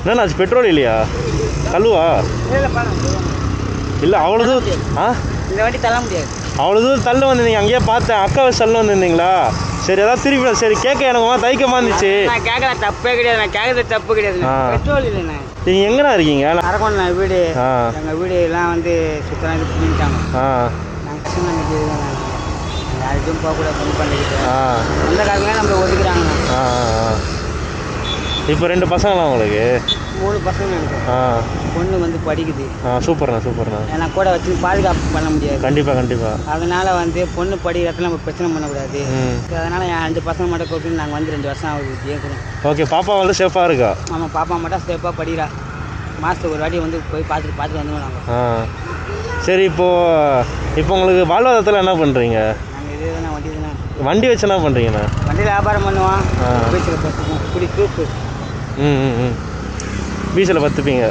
என்னண்ணா ஆச்சு பெட்ரோல் இல்லையா? தள்ளுவா? இல்லை அவ்வளோ தூரம் ஆ? இந்த வண்டி தள்ள முடியாது அவ்வளோ தூரம் தள்ளு வந்திருந்தீங்க. அங்கேயே பார்த்தேன். அக்கா வச்சு தள்ளு வந்திருந்தீங்களா? சரி ஏதாவது திருப்பி சரி கேட்க எனக்கு தைக்கமா இருந்துச்சு. நான் கேட்கல தப்பே கிடையாது. நான் கேட்கறது தப்பு கிடையாது. பெட்ரோல் இல்லைண்ணே. நீங்கள் எங்கண்ணா இருக்கீங்க? நான் வீடு. எங்கள் வீடு எல்லாம் வந்து சுத்தமாக இது பண்ணிட்டாங்க. நாங்கள் நம்பிக்கை யாருக்கும் போகக்கூடாது ஃபோன் பண்ணிக்கிட்டு. ஆ. சொந்தக்காரங்க நம்மளை ஒதுக்குறாங்க. இப்போ ரெண்டு பசங்களா உங்களுக்கு? மூணு பசங்க எனக்கு ஆ. பொண்ணு வந்து படிக்குது. ஆ சூப்பர்ண்ணா சூப்பர்ண்ணா. ஏன்னா கூட வச்சு பாதுகாப்பு பண்ண முடியாது. கண்டிப்பாக கண்டிப்பாக அதனால வந்து பொண்ணு படிக்கிறதுல நம்ம பிரச்சனை பண்ணக்கூடாது. அதனால என் அஞ்சு பசங்க மட்டும் கூப்பிட்டு நாங்கள் வந்து ரெண்டு வருஷம் ஆகுது கேட்குறோம் ஓகே பாப்பா வந்து சேஃபாக இருக்கா? ஆமாம் பாப்பா மட்டும் சேஃபாக படிக்கிறா. மாதத்துக்கு ஒரு வாட்டி வந்து போய் பார்த்துட்டு பார்த்துட்டு வந்துடுவோம் நாங்கள் ஆ. சரி இப்போது இப்போ உங்களுக்கு வாழ்வாதாரத்தில் என்ன பண்ணுறீங்க நாங்கள் இதே தானே வண்டி தானே வண்டி வச்சு என்ன பண்ணுறீங்கண்ணா வண்டியில் வியாபாரம் பண்ணுவோம். ஆ. ம் ம் ம். பீச்சில் பத்துப்பீங்க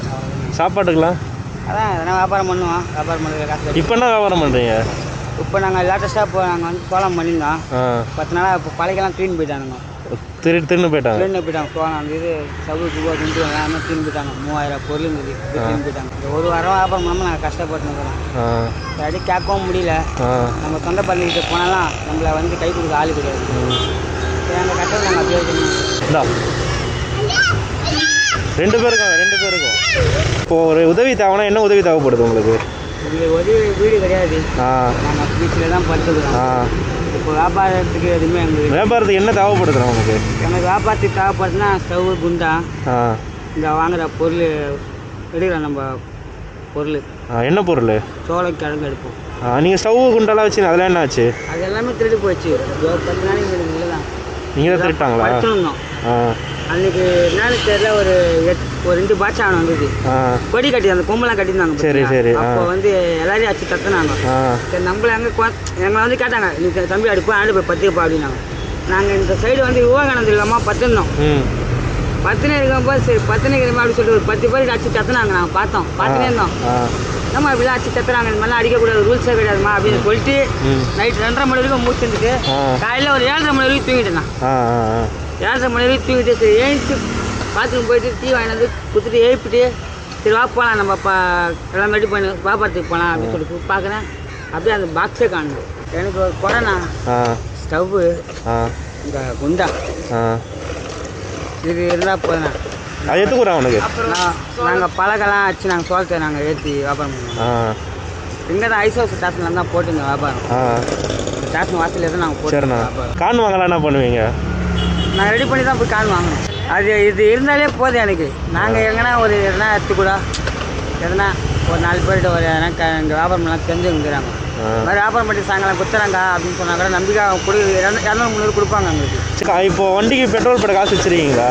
சாப்பாட்டுக்கெல்லாம்? அதான் எதனா வியாபாரம் பண்ணுவோம். வியாபாரம் பண்ணுற காசு இப்போ என்ன வியாபாரம் பண்ணுறீங்க இப்போ நாங்கள் லேட்டஸ்ட்டாக இப்போ நாங்கள் வந்து சோளம் பண்ணியிருந்தோம். பத்து நாளாக இப்போ பழைக்கெல்லாம் க்ளீன் போயிட்டானுங்க. திரு திருன்னு போயிட்டாங்க. க்ளீன் போயிட்டாங்க. சோளம் அந்த இது சவு குபா குண்டு எல்லாமே க்ளீன் போயிட்டாங்க. மூவாயிரம் பொருள் இருந்தது. க்ளீன் போயிட்டாங்க. இந்த ஒரு வாரம் வியாபாரம் பண்ணாமல் நாங்கள் கஷ்டப்பட்டு இருக்கிறோம். ஆ. அப்படி கேட்கவும் முடியல. நம்ம சொந்த பள்ளிக்கிட்ட போனாலும் நம்மளை வந்து கை கொடுக்க ஆள் கிடையாது. சரி அந்த கட்டளை நாங்கள் அப்படியே ரெண்டு பேருக்கும் ரெண்டு பேருக்கும். இப்போ ஒரு உதவி தேவைன்னா என்ன உதவி தேவைப்படுது உங்களுக்கு? வீடு கிடையாது. ஆ. வீட்டில் தான் படுத்துக்கிறோம். ஆ. இப்போ வியாபாரத்துக்கு எதுவுமே எங்களுக்கு வியாபாரத்துக்கு என்ன தேவைப்படுதுண்ணா உங்களுக்கு எனக்கு வியாபாரத்துக்கு தேவைப்படுதுன்னா ஸ்டவ் குண்டா ஆ. இந்த வாங்குற பொருள் எடுக்கிறோம் நம்ம பொருள். என்ன பொருள்? சோளம் கிழங்கு எடுப்போம். நீங்கள் ஸ்டவ் குண்டெல்லாம் வச்சு அதெல்லாம் என்ன ஆச்சு? அது எல்லாமே திருடு போச்சு. பத்து நாளைக்கு தான் நீங்கள் திருட்டாங்களா? ஆ. அன்னைக்கு என்னன்னு தெரியல ஒரு எட் ஒரு ரெண்டு பாட்சான் வந்தது. ஆ. கொடி கட்டி அந்த கொம்பெல்லாம் கட்டியிருந்தாங்க சரி? சரி. அப்போ வந்து எல்லாரையும் அடிச்சு தத்துனாங்க சரி நம்மள அங்கே எங்களை வந்து கேட்டாங்க நீ தம்பி அடிப்பா ஆண்டு போய் பத்துப்பா அப்படின்னாங்க. நாங்கள் இந்த சைடு வந்து விவேகானந்தம் இல்லாமல் பத்துருந்தோம் பத்துனே இருக்கும்போது சரி பத்துனே இருக்கிற அப்படி சொல்லிட்டு ஒரு பத்து பேருக்கு அடிச்சு தத்துனாங்க நாங்கள் பார்த்தோம். பார்த்துனே இருந்தோம். நம்ம இப்படிலாம் அடிச்சு தத்துறாங்க இந்த மாதிரிலாம் அடிக்கக்கூடாது ரூல்ஸே கிடையாதுமா அப்படின்னு சொல்லிட்டு நைட் ரெண்டரை மணி வரைக்கும் மூச்சுட்டு ஆ. காலையில் ஒரு ஏழரை மணி வரைக்கும் தூங்கிட்டேன் ஏழரை மணி வரைக்கும் தூங்கிட்டு சரி? ஏழிச்சு பாத்ரூம் போயிட்டு டீ வாங்கிட்டு வந்து குத்துட்டு எழுப்பிட்டு சரி வா போகலாம் நம்ம பா எல்லாம் ரெடி பண்ணி வியாபாரத்துக்கு போகலாம் அப்படின்னு சொல்லிட்டு பார்க்குறேன் அப்படியே அந்த பாக்ஸே காணணும் எனக்கு ஒரு கொரோனா ஸ்டவ்வு இந்த குண்டா. இது இருந்தால் போதுண்ணா. அது எடுத்துக்கூடா உனக்கு? நாங்கள் பழக்கெல்லாம் வச்சு நாங்கள் சோளத்தை நாங்கள் ஏற்றி வியாபாரம் பண்ணுவோம். இங்கே தான் ஐஸ் ஹவுஸ் ஸ்டேஷனில் தான் போட்டுங்க வியாபாரம். ஸ்டேஷன் வாசலில் தான் நாங்கள் போட்டு வியாபாரம். கான் வாங்கலாம் என்ன பண்ணுவீங்க? நான் ரெடி பண்ணி தான் போய் கான் வாங்கணும். அது இது இருந்தாலே போதும் எனக்கு. நாங்கள் எங்கன்னா ஒரு எதனா எடுத்துக்கூட. எதனா ஒரு நாலு பேர்கிட்ட ஒரு எதனா க இந்த வியாபாரம்லாம். இந்த மாதிரி வியாபாரம் பண்ணி சாயங்காலம் குத்துறாங்க அப்படின்னு சொன்னா கூட நம்பிக்கை கொடு இரநூ- இரநூறு முந்நூறு கொடுப்பாங்க எங்களுக்கு இப்போ வண்டிக்கு பெட்ரோல் போட காசு வச்சிருக்கீங்களா?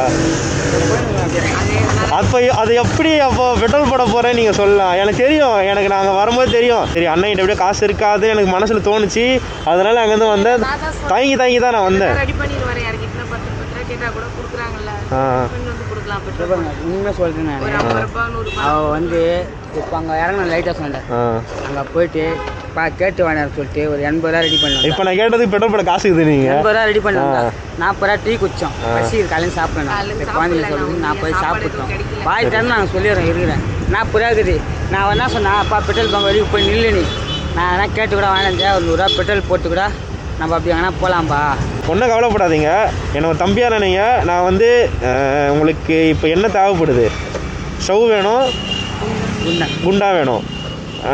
அப்போ அது எப்படி அப்போ பெட்ரோல் போட போகிறேன் நீங்கள் சொல்லலாம். எனக்கு தெரியும். எனக்கு நாங்கள் வரும்போது தெரியும். சரி அண்ணன் எப்படியோ காசு இருக்காது எனக்கு மனசில் தோணுச்சு. அதனால அங்கேருந்து வந்தேன். தயங்கி தயங்கி தான் நான் வந்தேன் ரெடி பண்ணிடுவாரு யாருக்கிட்ட பத்து பத்து ரூபா கேட்டா கூட கொடுக்குறாங்கல்ல. சொல்கிறேன் நான் அவள் வந்து இப்போ அங்கே இறங்கின லைட்டாக சொன்னேன் ஆ. அங்கே போயிட்டு பா கேட்டு வாங்கினார் சொல்லிட்டு ஒரு எண்பது ரூபா ரெடி பண்ணுவேன் இப்போ நான் கேட்டதுக்கு பெட்ரோல் போட காசு நீங்கள் எண்பது ரூபா ரெடி ஆ. நாற்பது ரூபா டீ குடிச்சோம். பசி காலையில் சாப்பிடணும். குழந்தைங்க நான் சொல்லுது நான் போய் சாப்பாடு சாப்பிட்டோம். பாய் தரேன் நாங்கள் சொல்லிடுறோம் இருக்கிறேன் நாற்பது ரூபா இருக்குது. நான் என்ன சொன்னேன்? அப்பா பெட்ரோல் பங்க் வரைக்கும் போய் நில்லு நீ. நான் வேணா கேட்டு கூட வாங்கினேன் ஒரு நூறுரூவா பெட்ரோல் போட்டு கூட நம்ம அப்படி வேணா போகலாம்பா ஒன்றும் கவலைப்படாதீங்க. என்னோட தம்பியாக நினைங்க. நான் வந்து உங்களுக்கு இப்போ என்ன தேவைப்படுது? ஸ்டவ் வேணும்? குண்டா. வேணும்.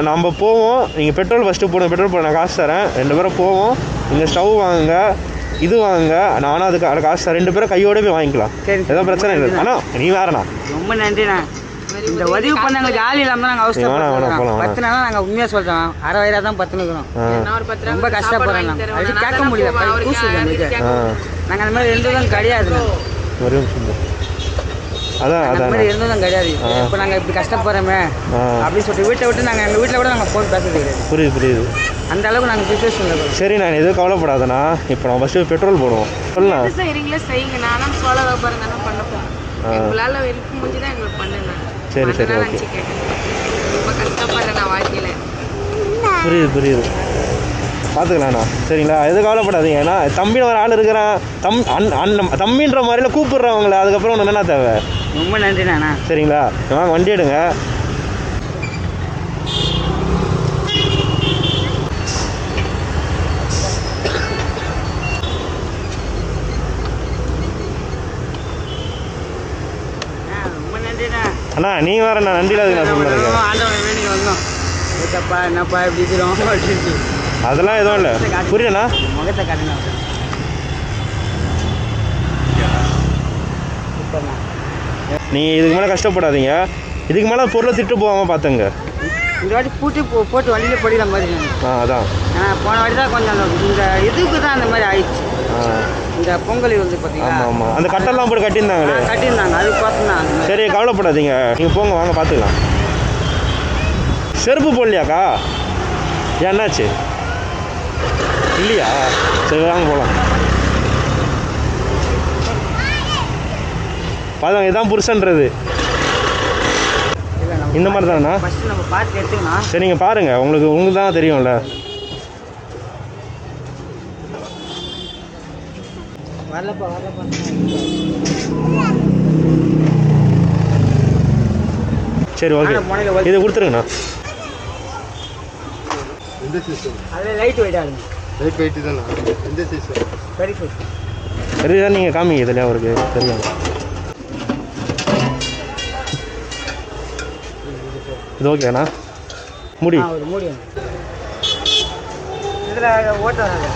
நம்ம போவோம். நீங்கள் பெட்ரோல் ஃபஸ்ட்டு போடுங்க. பெட்ரோல் போட நான் காசு தரேன். ரெண்டு பேரும் போவோம். நீங்கள் ஸ்டவ் வாங்குங்க. இது வாங்குங்க. நானும் அதுக்கு அது காசு தரேன். ரெண்டு பேரும் கையோட போய் வாங்கிக்கலாம். எதுவும் பிரச்சனை இல்லை. ஆனால் நீ வேறண்ணா. ரொம்ப நன்றிண்ணா. இந்த உதவி பண்ண வேணாம், வேணாம், போலாம், அவசரப்படுறோம் வேணாம். பத்து நாளாக நாங்கள் உண்மையாக சொல்கிறோம் அரை வயிறாக தான் பத்து நிற்கிறோம் நான் ரொம்ப நாங்க. வாங்கி அது. கேட்க நான் முடியல. தானே போவேன். கை கூசுது அவருக்கு எனக்கு. கேட்க ஆ நாங்கள் அந்த மாதிரி இருந்ததும் கிடையாது ஒரு. அதான் அந்த மாதிரி இருந்ததும் கிடையாது. இப்போ நாங்கள் இப்படி கஷ்டப்படுறோமே அப்படின்னு சொல்லிட்டு வீட்டை விட்டு நாங்கள் எங்கள் வீட்டில் கூட நாங்கள் ஃபோன் பேசுறது கிடையாது புரியுது புரியுது அந்த அளவுக்கு நாங்கள் சுச்சுவேஷனில் சரி நான் எதுவும் கவலைப்படாதண்ணா இப்போ நம்ம ஃபஸ்ட்டு பெட்ரோல் போடுவோம் சொல்லலாம் எது செய்றீங்களோ செய்யுங்க நானும் தானே பண்ண போறேன் ஆ. உங்களால இருக்க முடிஞ்சு தான் எங்களுக்கு பண்ணுங்க சரி, சரி, ரொம்ப கஷ்டப்படுறேன் நான் வாழ்க்கையில. புரியுது புரியுது. பார்த்துக்கலாண்ணா சரிங்களா? எதுவும் கவலைப்படாதீங்க. ஏன்னா தம்பின்னு ஒரு ஆள் இருக்கிறான். தம் அன் அண்ணன் தம்பின்ற மாதிரில கூப்பிடுறவங்கள அதுக்கப்புறம் ஒன்று என்ன தேவை? ரொம்ப நன்றிண்ணா சரிங்களா? வண்டி எடுங்க அண்ணா, ரொம்ப நன்றிண்ணா அண்ணா நீங்கள் வேறு நான் நன்றியில் அதுக்கு நான் சொல்லிருக்கேன் என்னப்பா இப்படி அதெல்லாம் எதுவும் இல்லை. புரியலண்ணா? முகத்தை சூப்பர்ண்ணா. நீங்கள் இதுக்கு மேலே கஷ்டப்படாதீங்க. இதுக்கு மேலே பொருளை திட்டு போகாமல் பார்த்துங்க இந்த வாட்டி பூட்டி போ போட்டு வண்டியில் படிக்கிற மாதிரி. ஆ அதான். போன வாட்டி தான் கொஞ்சம் அந்த இந்த இதுக்கு தான் அந்த மாதிரி ஆயிடுச்சு. இந்த பொங்கல் வந்து பார்த்தீங்களா ஆமாம் ஆமாம் அந்த கட்டெல்லாம் போட்டு ஆ, கட்டியிருந்தாங்களே கட்டியிருந்தாங்க. அது மாதிரி சரி கவலைப்படாதீங்க. நீங்கள் போங்க வாங்க பார்த்துக்கலாம் செருப்பு போடலையாக்கா? என்னாச்சு? இல்லையா? சரி வாங்க போகலாம் பாருங்க இதுதான் புருஷன்றது. இந்த மாதிரி தானா? சரி நீங்கள் பாருங்கள் உங்களுக்கு உங்களுக்கு தான் தெரியும்ல. வரலப்பா வரலப்பா. சரி ஓகே. இதை கொடுத்துருங்கண்ணா. எந்த சீசன் அதில் லைட் வெயிட் ஆகுங்க லைட் வெயிட் தானே? எந்த சீசன் வெரி ஃபுட் சரி தான் நீங்கள் காமிங்க இதில் அவருக்கு தெரியும். இது ஓகேண்ணா. முடி. மூடி. இதில் ஓட்ட வராது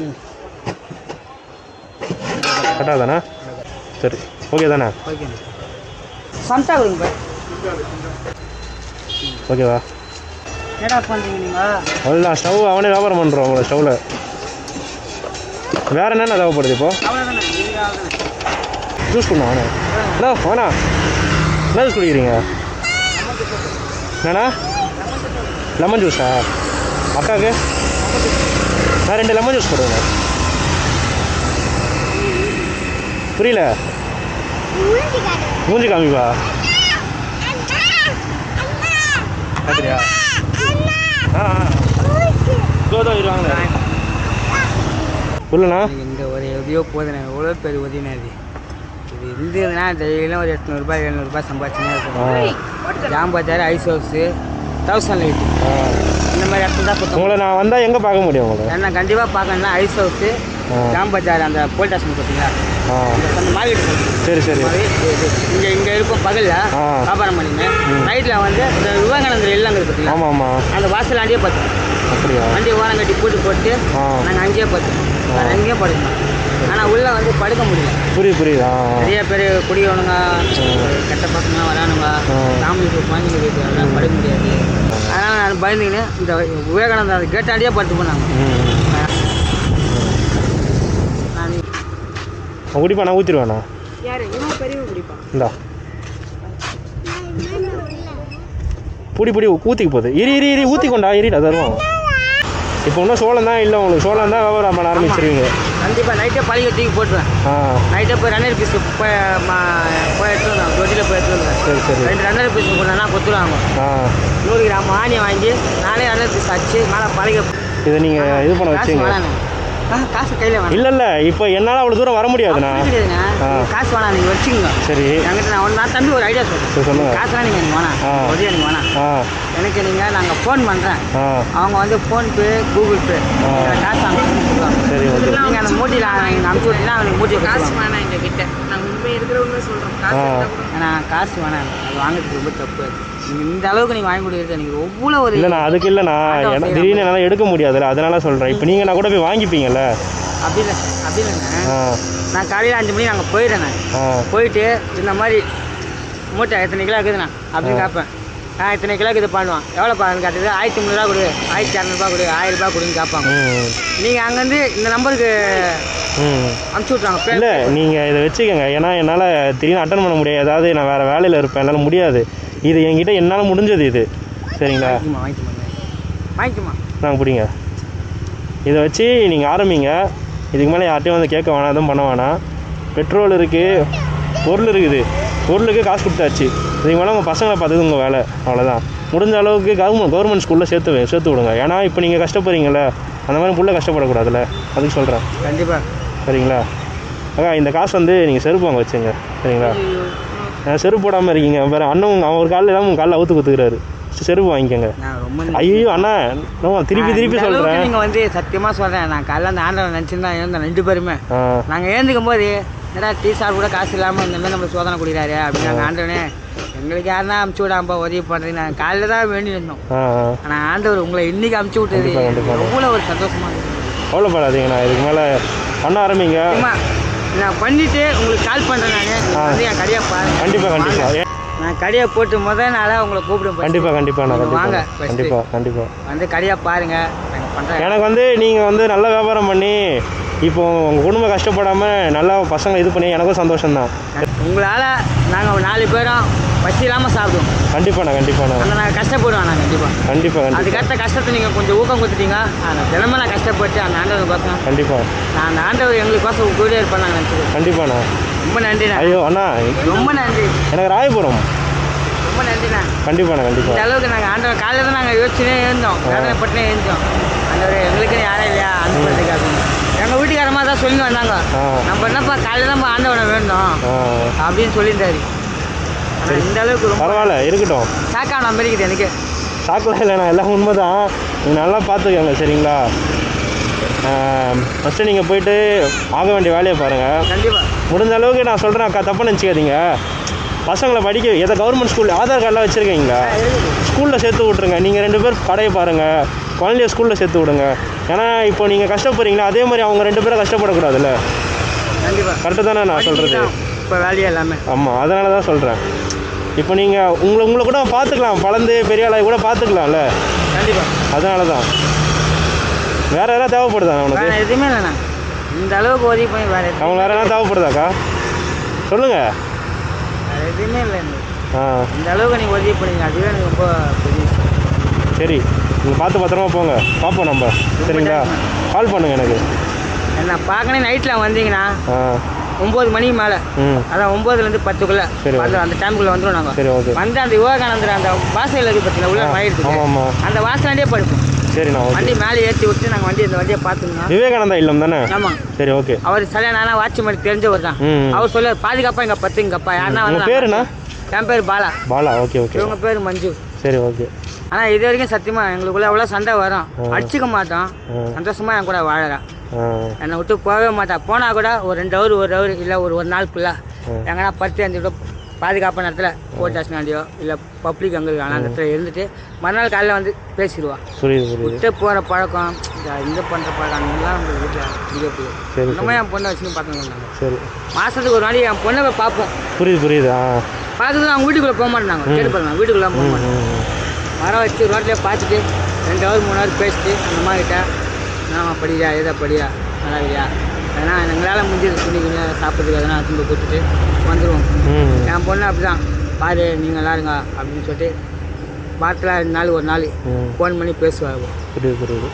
ம் கட்டாதாண்ணா சரி ஓகே தானே? சம்சா கொடுங்க. ஓகேவா என்னடா பண்ணுறீங்க நீங்கள் அவ்வளோதான் ஸ்டவ் அவனே வியாபாரம் பண்ணுறோம் உங்களை ஸ்டவ்வில் வேறு என்னென்ன தேவைப்படுது இப்போ? ஜூஸ் பண்ணா அவனே ஹலோ வேணா. என்ன ஜூஸ் குடிக்கிறீங்க? என்னண்ணா? லெமன் ஜூஸா அக்காவுக்கு நான் ரெண்டு லெமன் ஜூஸ் போடுங்க. புரியல? மூஞ்சி காமிப்பா. பார்க்குறியா ஆ ஆ. இதோ இருவாங்க இல்லைண்ணா எனக்கு இந்த ஒரு எதையோ போதுண்ணே? எவ்வளோ பெரிய உதவினா இது? இது இருந்ததுன்னா டெய்லியும் ஒரு எட்நூறுபா எழுநூறுபா சம்பாதிச்சுனே இருக்கும் ஜாம்பாச்சார் ஐஸ் ஹவுஸு தௌசண்ட் லைட்டு ஆ இந்த மாதிரி இடத்துல தான் கொடுத்தோம் உங்களை நான் வந்தால் எங்கே பார்க்க முடியும் உங்களை? என்ன கண்டிப்பாக பார்க்கணும்னா ஐஸ் ஹவுஸு ஆ. ஜாம்பஜார் அந்த போலீஸ் ஸ்டேஷன் பார்த்தீங்களா? அந்த மார்க்கெட் சரி சரி. இங்கே இங்கே இருக்கும் பகலில். வியாபாரம் பண்ணிங்க நைட்டில் வந்து இந்த விவேகானந்தர் இல்லைங்கிறது பார்த்தீங்களா? ஆமாம் ஆமாம் அந்த வாசல் அங்கேயே பார்த்தோம் அப்படியா? வண்டி ஓரம் கட்டி போட்டு போட்டு நாங்கள் அங்கேயே பார்த்தோம் எங்கேயும் படுக்கணும். ஆனால் உள்ளே வந்து படுக்க முடியல. புரியுது புரியுது. நிறைய பேர் குடியவனுங்க கெட்ட பசங்க வரானுங்க. ஃபேமிலிக்கு குழந்தைங்க வீட்டு எல்லாம் படுக்க முடியாது. நான் பயந்துக்கின்னு. இந்த விவேகானந்தா அந்த கேட்டாண்டியே படுத்து போனாங்க. நான் அவன் குடிப்பா நான் ஊற்றிடுவேண்ணா யாரு? இவன் பெரியவன் குடிப்பான். இந்தா. புடி புடி ஊற்றிக்கு போகுது. இரி இரி இரி ஊற்றிக்கொண்டா இரிடா தருவோம் இப்போ இன்னும் சோளம் தான் இல்லை உங்களுக்கு சோளம் தான் வியாபாரம் பண்ண ஆரம்பிச்சிருவீங்க. கண்டிப்பாக நைட்டே பழகி தூக்கி போட்டுருவேன். நைட்டே போய் ரன்னர் பீஸ் போய் போய் எடுத்து வந்தேன் தொட்டியில் போய் எடுத்து வந்தேன் சரி சரி. ரெண்டு ரன்னர் பீஸ் போட்டேன்னா ஆ. நூறு கிராம் ஆணியை வாங்கி நானே ரன்னர் பீஸ் அடிச்சு மேலே பழக இதை நீங்கள் இது பண்ண வச்சுங்க காசு கையில் வேணாம். இல்லை இல்லை இப்போ என்னால் அவ்வளோ தூரம் வர முடியாதுண்ணா. காசு வேணாம் நீங்கள் வச்சுக்கோங்க. சரி. என்கிட்ட நான் ஒன்று நான் தம்பி ஒரு ஐடியா சரி, சொல்கிறேன் சொல்லுங்க. காசுலாம் நீங்கள் எனக்கு வேணாம். உதவி எனக்கு வேணாம். எனக்கு நீங்கள் நாங்கள் ஃபோன் பண்ணுறேன் அவங்க வந்து ஃபோன்பே கூகுள் பே. காசு அனுப்பிச்சு சொல்லுவாங்க சரி ஓகே. நீங்கள் அந்த மூட்டியில் அனுப்பிச்சு விட்டீங்கன்னா அவனுக்கு மூட்டியை காசு வேணாம் எங்க கிட்ட நாங்க உண்மை இருக்கிற உண்மை சொல்றோம் காசு ஆனால் காசு வேணாம். அது வாங்குறதுக்கு ரொம்ப தப்பு இந்த அளவுக்கு நீங்கள் வாங்கி கொடுக்குறது எனக்கு எவ்வளோ ஒரு இல்லைண்ணா அதுக்கு இல்லைண்ணா ஏன்னா. திடீர்னு என்னால் எடுக்க முடியாதுல்ல அதனால சொல்கிறேன் இப்போ நீங்கள் நான் கூட போய் வாங்கிப்பீங்கல்ல? அப்படி இல்லை அப்படி இல்லைண்ணே நான் காலையில் அஞ்சு மணி நாங்கள் போயிடுறேன் நான். ஆ. போயிட்டு இந்த மாதிரி மூட்டை எத்தனை கிலோ இருக்குதுண்ணா அப்படின்னு கேட்பேன். ஆ இத்தனை கிலோக்கு இது பண்ணுவான் எவ்வளோ பாருன்னு கேட்டது ஆயிரத்தி முந்நூறுரூவா கொடு ஆயிரத்தி இரநூறுபா கொடு ஆயிரம் ரூபாய் கொடுன்னு கேட்பாங்க. நீங்கள் அங்கேருந்து இந்த நம்பருக்கு அனுப்பிச்சி விட்றாங்க இல்லை நீங்கள் இதை வச்சுக்கோங்க. ஏன்னா என்னால் திடீர்னு அட்டன் பண்ண முடியாது. ஏதாவது நான் வேறு வேலையில் இருப்பேன். என்னால் முடியாது. இது என்கிட்ட என்னால் முடிஞ்சது இது. சரிங்களா? வாங்கிக்குமா நாங்கள் பிடிங்க. இதை வச்சு நீங்கள் ஆரம்பிங்க. இதுக்கு மேலே யார்ட்டையும் வந்து கேட்க வேணாம் எதுவும் பண்ண வேணாம். பெட்ரோல் இருக்குது பொருள் இருக்குது பொருளுக்கு காசு கொடுத்தாச்சு. இதுக்கு மேலே உங்கள் பசங்களை பார்த்தது உங்கள் வேலை. அவ்வளோதான் முடிஞ்ச அளவுக்கு கவர்மெண்ட் கவர்மெண்ட் ஸ்கூலில் சேர்த்து சேர்த்து விடுங்க. ஏன்னா இப்போ நீங்கள் கஷ்டப்படுறீங்களே அந்த மாதிரி புள்ள கஷ்டப்படக்கூடாதுல்ல. அதுக்கு சொல்கிறேன் கண்டிப்பாக சரிங்களா? அக்கா இந்த காசு வந்து நீங்கள் செருப்பு வாங்க வச்சுங்க. சரிங்களா? செருப்பு போடாமல் இருக்கீங்க. வேறு அண்ணன் ஒரு காலில் இல்லாமல் உங்கள் காலில் அவுத்து குத்துக்கிறாரு. செருப்பு வாங்கிக்கோங்க. நான் ஐயோ அண்ணா நான் திருப்பி திருப்பி சொல்கிறேன் நீங்கள் வந்து சத்தியமாக சொல்கிறேன் நான் காலைல அந்த ஆண்டவன் நினச்சிருந்தா இருந்தேன் ரெண்டு பேருமே. நாங்கள் ஏந்துக்கும் போது என்னடா டீ சார் கூட காசு இல்லாமல் இந்த மாதிரி நம்ம சோதனை குடிக்கிறாரு அப்படின்னு நாங்கள் ஆண்டவனே எங்களுக்கு யாருன்னா அமுச்சு விடாம்பா உதவி பண்ணுறது நாங்கள் காலையில் தான் வேண்டி இருந்தோம். ஆனால் ஆண்டவர் உங்களை இன்னைக்கு அமுச்சு விட்டது. எவ்வளோ ஒரு சந்தோஷமா இருக்கு கவலைப்படாதீங்கண்ணா இதுக்கு மேலே பண்ண ஆரம்பிங்க. நான் பண்ணிட்டு உங்களுக்கு கால் பண்ணுறேன் நான். வந்து என் கடையை பாருங்க கண்டிப்பாக கண்டிப்பாக நான் கடையை போட்டு முதல் நாளாக உங்களை கூப்பிடும் கண்டிப்பாக கண்டிப்பாண்ணா நீங்க வாங்க கண்டிப்பாக. கண்டிப்பாக கண்டிப்பாக வந்து கடையை பாருங்க. நாங்கள் பண்ணுறேன் எனக்கு வந்து நீங்கள் வந்து நல்ல வியாபாரம் பண்ணி இப்போ உங்கள் குடும்பம் கஷ்டப்படாமல் நல்லா பசங்க இது பண்ணி எனக்கும் சந்தோஷம்தான். உங்களால் நாங்கள் நாலு பேரும் பசி இல்லாமல் சாப்பிடுவோம் கண்டிப்பாண்ணா கண்டிப்பாண்ணா அந்த நாங்கள் கஷ்டப்படுவோம் நான் கண்டிப்பாக கண்டிப்பாக கண்டிப்பாக அதுக்கேற்ற கஷ்டத்தை நீங்கள் கொஞ்சம் ஊக்கம் கொடுத்துட்டீங்க. அந்த தினமும் நான் கஷ்டப்பட்டு அந்த ஆண்டவனுக்கோசம் கண்டிப்பாக நான் அந்த ஆண்டவர் எங்களுக்கோசம் கூட இருப்பேன் நான் நினச்சிக்கிறேன் கண்டிப்பாண்ணா ரொம்ப நன்றிண்ணா. ஐயோ அண்ணா ரொம்ப நன்றி. எனக்கு ராயபுரம். ரொம்ப நன்றிண்ணா. கண்டிப்பாண்ணா இந்த கண்டிப்பாக அளவுக்கு நாங்கள் ஆண்டவர் காலையில் தான் நாங்கள் யோசிச்சுனே இருந்தோம். வேதனைப்பட்டுனே இருந்தோம். ஆண்டவர் எங்களுக்குன்னு யாரும் இல்லையா? அனுப்புறதுக்கு அப்படின்னு எங்கள் வீட்டுக்காரமாக தான் சொல்லி வந்தாங்க. நம்ம என்னப்பா காலையில் தான் ஆண்டவனை வேணும் அப்படின்னு சொல்லியிருந்தாரு இந்த அளவுக்கு பரவாயில்ல இருக்கட்டும். ஷாக்கான நம்பர் இருக்குது எனக்கு. சாக்கலாம் இல்லைண்ணா எல்லாம் உண்மை தான் நீங்கள் நல்லா பார்த்துக்கோங்க சரிங்களா? ஃபஸ்ட்டு நீங்கள் போயிட்டு ஆக வேண்டிய வேலையை பாருங்கள் கண்டிப்பாக முடிஞ்ச அளவுக்கு நான் சொல்கிறேன் அக்கா தப்பு நினச்சிக்காதீங்க. பசங்களை படிக்க எதை கவர்மெண்ட் ஸ்கூல் ஆதார் கார்டெலாம் வச்சுருக்கீங்களா? ஸ்கூலில் சேர்த்து விட்ருங்க நீங்கள் ரெண்டு பேர் கடையை பாருங்கள் குழந்தைய ஸ்கூலில் சேர்த்து விடுங்க. ஏன்னா இப்போ நீங்கள் கஷ்டப்படுறீங்களா? அதே மாதிரி அவங்க ரெண்டு பேரும் கஷ்டப்படக்கூடாதுல்ல. கண்டிப்பாக கரெக்டு தானே நான் சொல்கிறது இப்போ வேலையே எல்லாமே ஆமாம் அதனால தான் சொல்கிறேன் இப்போ நீங்கள் உங்களை உங்களை கூட பார்த்துக்கலாம். பழந்து பெரிய ஆளாக கூட பார்த்துக்கலாம்ல? கண்டிப்பாக அதனால தான் வேறு எதாவது தேவைப்படுதா வேறு எதுவுமே இல்லைண்ணா இந்த அளவுக்கு உதவி பண்ணி வேறு அவங்க வேறு எதாவது தேவைப்படுதாக்கா? சொல்லுங்கள் வேறு எதுவுமே இல்லை ஆ. இந்த அளவுக்கு நீங்கள் உதவி பண்ணீங்க அதுவே எனக்கு ரொம்ப பெரிய. சரி. நீங்கள் பார்த்து பத்திரமா போங்க. பார்ப்போம் நம்ம. சரிங்களா? கால் பண்ணுங்க எனக்கு. என்ன பார்க்கணும் நைட்டில் வந்தீங்கன்னா ஆ. ஒம்பது மணிக்கு மேலே. அதான் ஒம்பதுலேருந்து பத்துக்குள்ளே. பார்த்து அந்த டைமுக்குள்ளே வந்துடும் நாங்கள் சரி ஓகே. வந்து அந்த யுவகானந்தர் அந்த வாசல் இருக்குது பார்த்தீங்களா உள்ள ஆமாம் ஆமாம். அந்த வாசலாண்டே படுப்போம். சரிண்ணா வண்டி மேலே ஏற்றி விட்டு நாங்கள் வண்டி இந்த வண்டியை பார்த்துருந்தோம் விவேகானந்தா இல்லம் தானே? ஆமாம் சரி ஓகே. அவர் சரியா நானா வாட்ச்மேன் தெரிஞ்சவர் தான். அவர் சொல்ல பாதுகாப்பா இங்கே பத்துங்கப்பா யாருன்னா உங்கள். பேருண்ணா? என் பேர் பாலா. Bala okay okay. இவங்க பேர் மஞ்சு. சரி ஓகே. ஆனால் இது வரைக்கும் சத்தியமா எங்களுக்குள்ள எவ்வளோ சண்டை வரும். அடிச்சுக்க மாட்டோம். சந்தோஷமா என் கூட வாழறான் ஆ. என்னை விட்டு போகவே மாட்டா. போனால் கூட ஒரு ரெண்டு ஹவர் ஒரு ஹவர் இல்லை ஒரு ஒரு நாள் ஃபுல்லாக. எங்கன்னா பத்து அஞ்சு கூட பாதுகாப்பான இடத்துல போலீஸ் ஸ்டேஷனாண்டியோ இல்லை பப்ளிக் அங்கே அந்த இடத்துல இருந்துட்டு மறுநாள் காலையில் வந்து பேசிடுவா. புரியுது புரியுது. விட்டு போகிற பழக்கம் இந்த பண்ணுற பழக்கம் நம்ம வீட்டில் பிடிக்க என் பொண்ணை வச்சுன்னு பார்த்துருந்தாங்க சரி. மாதத்துக்கு ஒரு நாளைக்கு என் பொண்ணை போய் பார்ப்போம். புரியுது புரியுது. பார்த்துட்டு அவங்க வீட்டுக்குள்ளே போக மாட்டாங்க கேட்டு பாருங்க வீட்டுக்குள்ளே போக மாட்டாங்க மரம் வச்சு ரோட்லேயே பார்த்துட்டு ரெண்டு ஹவர் மூணு ஹவர் பேசிட்டு அந்த அம்மா கிட்ட என்னம்மா படியா எதை படியா? நல்லா இல்லையா ஏன்னா எங்களால் முடிஞ்சது துணி கொஞ்சம் சாப்பிட்றதுக்கு எதனா திரும்ப கொடுத்துட்டு வந்துடுவோம் என் பொண்ணு அப்படி தான் பாரு நீங்கள் நல்லா இருங்க அப்படின்னு சொல்லிட்டு வாரத்தில் ரெண்டு நாள் ஒரு நாள் ஃபோன் பண்ணி பேசுவாங்க. புரியுது புரியுது.